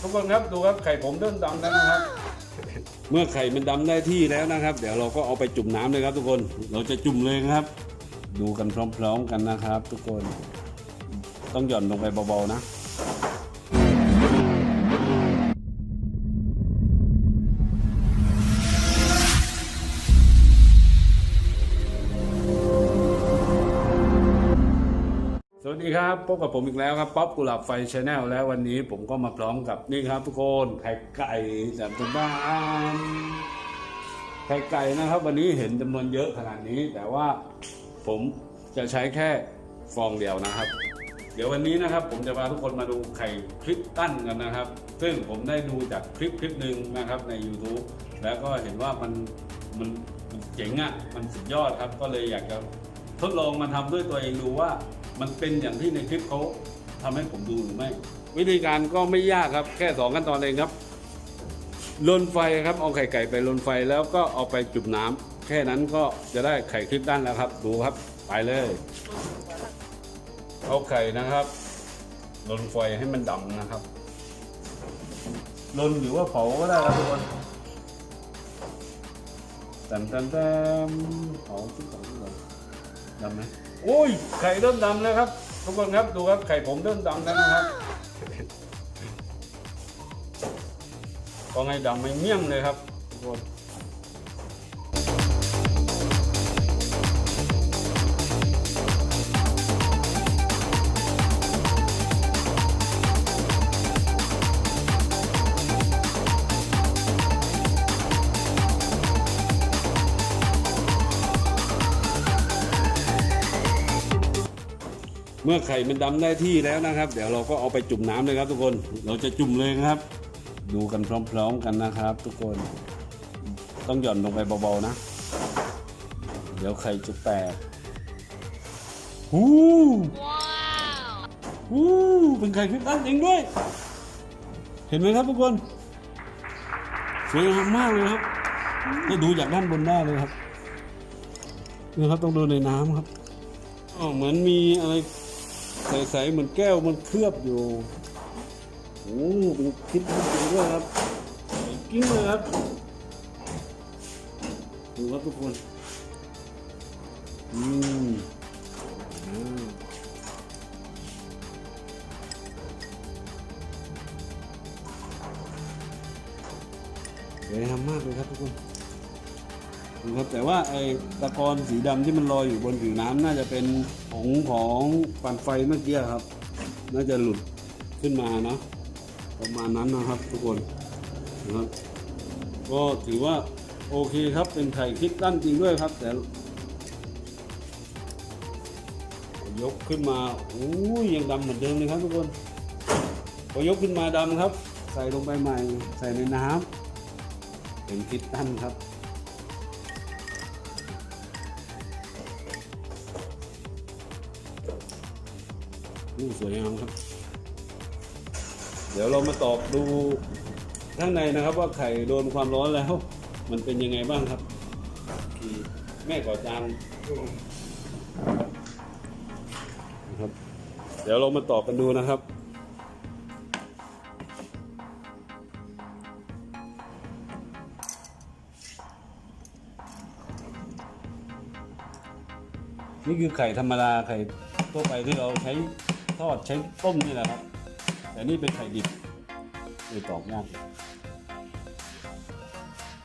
ทุกคนครับดูครับไข่ผมเริ่มดำแล้วนะครับ เมื่อไข่มันดำได้ที่แล้วนะครับ เดี๋ยวเราก็เอาไปจุ่มน้ำเลยครับ ทุกคน เราจะจุ่มเลยครับ ดูกันพร้อมๆกันนะครับ ทุกคน ต้องหย่อนลงไปเบาๆนะ ดีครับพบกับผมอีกแล้วครับป๊อปกุหลาบไฟชาแนลแล้ววันนี้ผมก็มาพร้อมกับนี่ครับทุกคนไข่ไก่จากทางบ้านไข่ไก่นะครับ วันนี้เห็นจำนวนเยอะขนาดนี้ แต่ว่าผมจะใช้แค่ฟองเดียวนะครับ เดี๋ยววันนี้นะครับ ผมจะพาทุกคนมาดูไข่คลิปตั้นกันนะครับ ซึ่งผมได้ดูจากคลิปคลิปหนึ่งนะครับใน YouTube แล้วก็เห็นว่ามันมันมันเจ๋งอะ่ะมันสุดยอดครับก็เลยอยากจะทดลองมาทำด้วยตัวเองดูว่า มันเป็นอย่างที่ในคลิปเขาทำให้ผมดูหรือไม่ วิธีการก็ไม่ยากครับ แค่สองขั้นตอนเองครับลนไฟครับเอาไข่ไก่ไปลนไฟแล้วก็เอาไปจุ่มน้ำแค่นั้นก็จะได้ไข่คลิปด้านแล้วครับ ดูครับไปเลย เอาไข่นะครับลนไฟให้มันดำนะครับลนหรือว่าเผาก็ได้ครับทุกคนแตมแตมแตมเผาที่สองที่สองดำไหม โอ้ยไข่เริ่มดำแล้วครับ ทุกคนครับดูครับไข่ผมเริ่มดำแล้วนะครับก็ไงดำไม่เมี่ยมเลยครับทุกคน เมื่อไข่มันดำได้ที่แล้วนะครับ เดี๋ยวเราก็เอาไปจุ่มน้ำเลยครับ ทุกคนเราจะจุ่มเลยครับ ดูกันพร้อมๆกันนะครับ ทุกคน ต้องหย่อนลงไปเบาๆนะ เดี๋ยวไข่จะแตกหูหูเป็นไข่คลิปตั้นจริงด้วย เห็นไหมครับทุกคนสวยงามมากเลยครับก็ดูจากด้านบนได้เลยครับนี่ครับต้องดูในน้ำครับอ๋อเหมือนมีอะไร ใสๆเหมือนแก้วมันเคลือบอยู่โอ้เป็นคลิปจริงด้วยครับกิ้งเลยครับดูครับทุกคนอืมสวยงามมากเลยครับทุกคน นะครับแต่ว่าไอ้ตะกอนสีดำที่มันลอยอยู่บนผิวน้ำน่าจะเป็นผงของปั่นไฟเมื่อกี้ครับ น่าจะหลุดขึ้นมาเนาะประมาณนั้นนะครับทุกคนนะครับ ก็ถือว่าโอเคครับเป็นไข่คลิปตั้นจริงด้วยครับ แต่ยกขึ้นมาโอ้ยยังดำเหมือนเดิมเลยครับทุกคนพอยกขึ้นมาดำครับ ใส่ลงไปใหม่ ใส่ในน้ำเป็นคลิปตั้นครับ นี่สวยงามครับ เดี๋ยวเรามาตอบดูข้างในนะครับ ว่าไข่โดนความร้อนแล้ว มันเป็นยังไงบ้างครับแม่ก่อจานนะครับ เดี๋ยวเรามาตอบกันดูนะครับนี่คือไข่ธรรมดาไข่ทั่วไปที่เราใช้ ทอดใช้ต้มนี่แหละครับ แต่นี่เป็นไข่ดิบเลยตอบยาก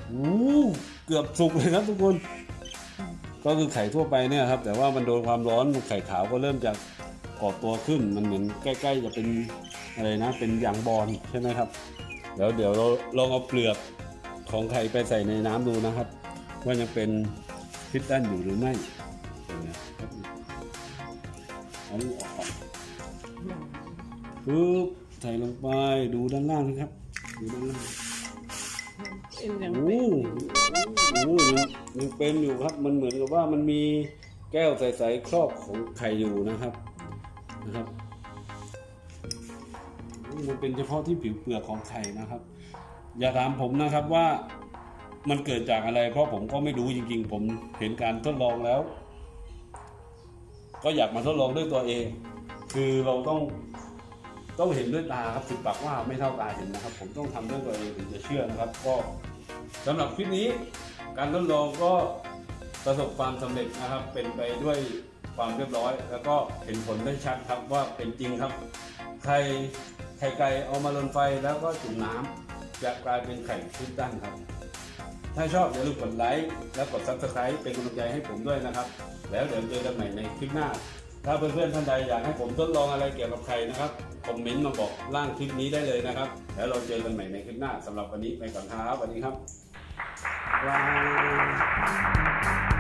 โอ้เกือบสุกเลยครับทุกคน ก็คือไข่ทั่วไปเนี่ยครับ แต่ว่ามันโดนความร้อนไข่ขาวก็เริ่มจะก่อตัวขึ้นมันเหมือนใกล้ ๆ จะเป็นอะไรนะ เป็นยางบอลใช่ไหมครับเดี๋ยวเดี๋ยวเราลองเอาเปลือกของไข่ไปใส่ในน้ำดูนะครับ ว่ายังเป็นพิษด้านอยู่หรือไม่ ปึ๊บใส่ลงไปดูด้านล่างนะครับ ดูด้านล่างเป็นอย่างโอ้เป็นโหยังยังเป็นอยู่ครับ มันเหมือนกับว่ามันมีแก้วใสๆครอบของไข่อยู่นะครับนะครับมันเป็นเฉพาะที่ผิวเปลือกของไข่นะครับ อย่าถามผมนะครับว่ามันเกิดจากอะไร เพราะผมก็ไม่รู้จริงๆ ผมเห็นการทดลองแล้ว ก็อยากมาทดลองด้วยตัวเอง คือเราต้อง ต้องเห็นด้วยตาครับสิบปากว่าไม่เท่าตาเห็นนะครับ ผมต้องทำด้วยตัวเองถึงจะเชื่อนะครับ ก็สำหรับคลิปนี้ การทดลองก็ประสบความสำเร็จนะครับ เป็นไปด้วยความเรียบร้อย แล้วก็เห็นผลได้ชัดครับว่าเป็นจริงครับไข่ไข่ไก่เอามาลนไฟแล้วก็จุ่มน้ำจะกลายเป็นไข่คริสตัลครับ ถ้าชอบอย่าลืมกดไลค์และกด subscribe เป็นกำลังใจให้ผมด้วยนะครับ แล้วเดี๋ยวเจอกันใหม่ในคลิปหน้า ถ้าเพื่อนๆท่านใดอยากให้ผมทดลองอะไรเกี่ยวกับไข่นะครับคอมเมนต์มาบอกล่างคลิปนี้ได้เลยนะครับ แล้วเราเจอกันใหม่ในคลิปหน้าสำหรับวันนี้ไปก่อนครับสวัสดีครับบ๊ายบาย